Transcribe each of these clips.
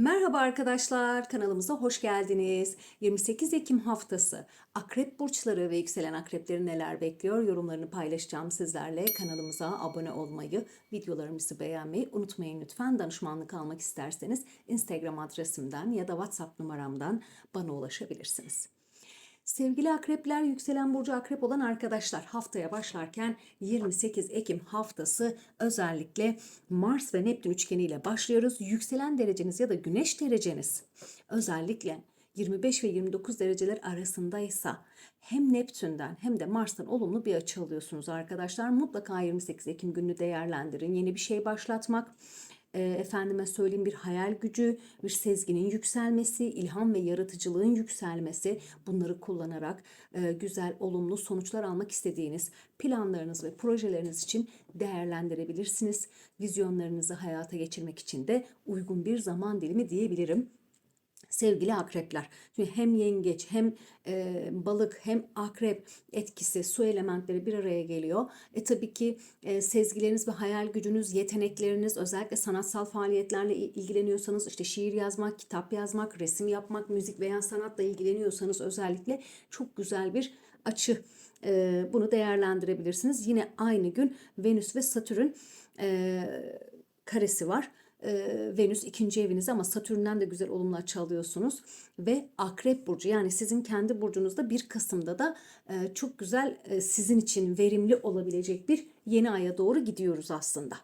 Merhaba arkadaşlar, kanalımıza hoş geldiniz. 28 Ekim haftası akrep burçları ve yükselen akrepleri neler bekliyor yorumlarını paylaşacağım sizlerle. Kanalımıza abone olmayı, videolarımızı beğenmeyi unutmayın lütfen. Danışmanlık almak isterseniz Instagram adresimden ya da WhatsApp numaramdan bana ulaşabilirsiniz. Sevgili akrepler, yükselen burcu akrep olan arkadaşlar haftaya başlarken 28 Ekim haftası özellikle Mars ve Neptün üçgeniyle başlıyoruz. Yükselen dereceniz ya da güneş dereceniz özellikle 25 ve 29 dereceler arasındaysa hem Neptün'den hem de Mars'tan olumlu bir açı alıyorsunuz arkadaşlar. Mutlaka 28 Ekim gününü değerlendirin. Yeni bir şey başlatmak, e, efendime söyleyeyim bir hayal gücü, bir sezginin yükselmesi, ilham ve yaratıcılığın yükselmesi bunları kullanarak e, güzel, olumlu sonuçlar almak istediğiniz planlarınız ve projeleriniz için değerlendirebilirsiniz. Vizyonlarınızı hayata geçirmek için de uygun bir zaman dilimi diyebilirim sevgili akrepler. Şimdi hem yengeç hem e, balık hem akrep etkisi su elementleri bir araya geliyor. E tabii ki e, sezgileriniz ve hayal gücünüz, yetenekleriniz özellikle sanatsal faaliyetlerle ilgileniyorsanız işte şiir yazmak, kitap yazmak, resim yapmak, müzik veya sanatla ilgileniyorsanız özellikle çok güzel bir açı e, bunu değerlendirebilirsiniz. Yine aynı gün Venüs ve Satürn e, karesi var e, Venüs ikinci eviniz ama Satürn'den de güzel olumlu açı alıyorsunuz. Ve Akrep Burcu yani sizin kendi burcunuzda 1 Kasım'da da e, çok güzel e, sizin için verimli olabilecek bir yeni aya doğru gidiyoruz aslında.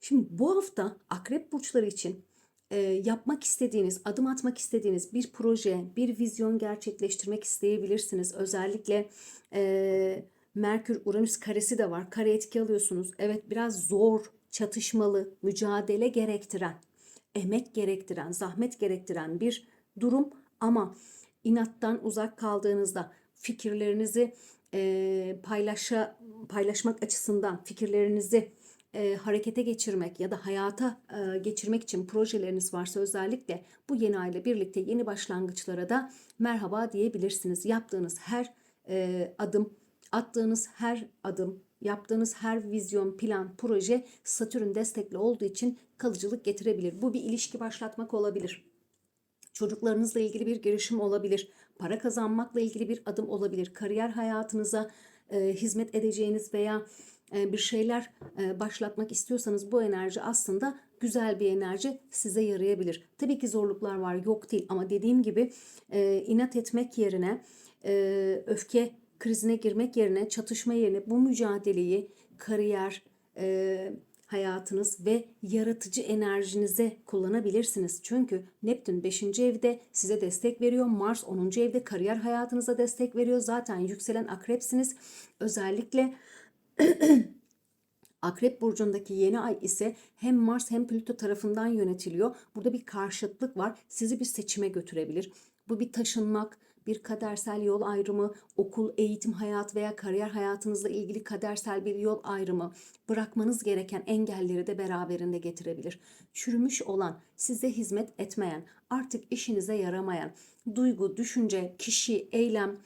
Şimdi bu hafta Akrep Burçları için e, yapmak istediğiniz, adım atmak istediğiniz bir proje, bir vizyon gerçekleştirmek isteyebilirsiniz. Özellikle e, Merkür Uranüs karesi de var. Kare etki alıyorsunuz. Evet biraz zor çatışmalı, mücadele gerektiren, emek gerektiren, zahmet gerektiren bir durum ama inattan uzak kaldığınızda fikirlerinizi e, paylaşa, paylaşmak açısından fikirlerinizi e, harekete geçirmek ya da hayata e, geçirmek için projeleriniz varsa özellikle bu yeni ayla birlikte yeni başlangıçlara da merhaba diyebilirsiniz. Yaptığınız her e, adım, attığınız her adım Yaptığınız her vizyon, plan, proje Satürn destekli olduğu için kalıcılık getirebilir. Bu bir ilişki başlatmak olabilir. Çocuklarınızla ilgili bir girişim olabilir. Para kazanmakla ilgili bir adım olabilir. Kariyer hayatınıza e, hizmet edeceğiniz veya e, bir şeyler e, başlatmak istiyorsanız bu enerji aslında güzel bir enerji size yarayabilir. Tabii ki zorluklar var yok değil ama dediğim gibi e, inat etmek yerine e, öfke krizine girmek yerine, çatışma yerine bu mücadeleyi kariyer, e, hayatınız ve yaratıcı enerjinize kullanabilirsiniz. Çünkü Neptün 5. evde size destek veriyor. Mars 10. evde kariyer hayatınıza destek veriyor. Zaten yükselen akrepsiniz. Özellikle Akrep burcundaki yeni ay ise hem Mars hem Plüto tarafından yönetiliyor. Burada bir karşıtlık var. Sizi bir seçime götürebilir. Bu bir taşınmak, bir kadersel yol ayrımı, okul, eğitim hayat veya kariyer hayatınızla ilgili kadersel bir yol ayrımı, bırakmanız gereken engelleri de beraberinde getirebilir. Çürümüş olan, size hizmet etmeyen, artık işinize yaramayan, duygu, düşünce, kişi, eylem,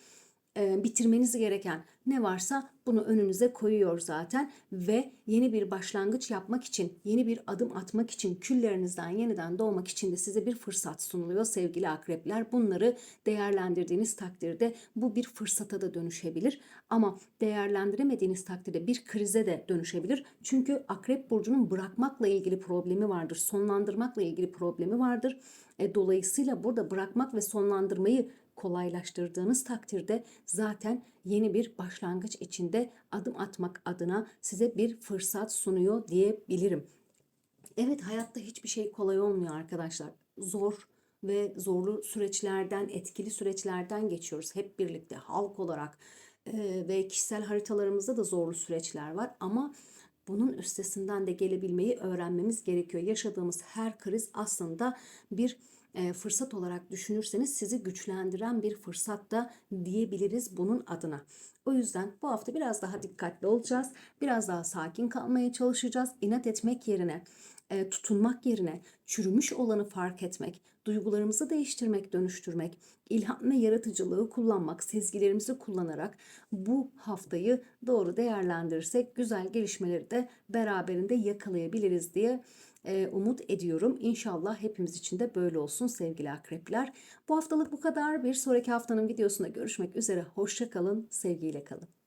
e, bitirmeniz gereken ne varsa bunu önünüze koyuyor zaten ve yeni bir başlangıç yapmak için, yeni bir adım atmak için, küllerinizden yeniden doğmak için de size bir fırsat sunuluyor sevgili akrepler. Bunları değerlendirdiğiniz takdirde bu bir fırsata da dönüşebilir ama değerlendiremediğiniz takdirde bir krize de dönüşebilir. Çünkü akrep burcunun bırakmakla ilgili problemi vardır, sonlandırmakla ilgili problemi vardır. E, dolayısıyla burada bırakmak ve sonlandırmayı kolaylaştırdığınız takdirde zaten yeni bir başlangıç içinde adım atmak adına size bir fırsat sunuyor diyebilirim. Evet hayatta hiçbir şey kolay olmuyor arkadaşlar. Zor ve zorlu süreçlerden, etkili süreçlerden geçiyoruz hep birlikte halk olarak ee, ve kişisel haritalarımızda da zorlu süreçler var ama bunun üstesinden de gelebilmeyi öğrenmemiz gerekiyor. Yaşadığımız her kriz aslında bir e, fırsat olarak düşünürseniz sizi güçlendiren bir fırsat da diyebiliriz bunun adına. O yüzden bu hafta biraz daha dikkatli olacağız. Biraz daha sakin kalmaya çalışacağız. İnat etmek yerine, e, tutunmak yerine çürümüş olanı fark etmek, duygularımızı değiştirmek, dönüştürmek, ilham ve yaratıcılığı kullanmak, sezgilerimizi kullanarak bu haftayı doğru değerlendirirsek güzel gelişmeleri de beraberinde yakalayabiliriz diye e, umut ediyorum. İnşallah hepimiz için de böyle olsun sevgili akrepler. Bu haftalık bu kadar. Bir sonraki haftanın videosunda görüşmek üzere. Hoşça kalın, sevgiyle kalın.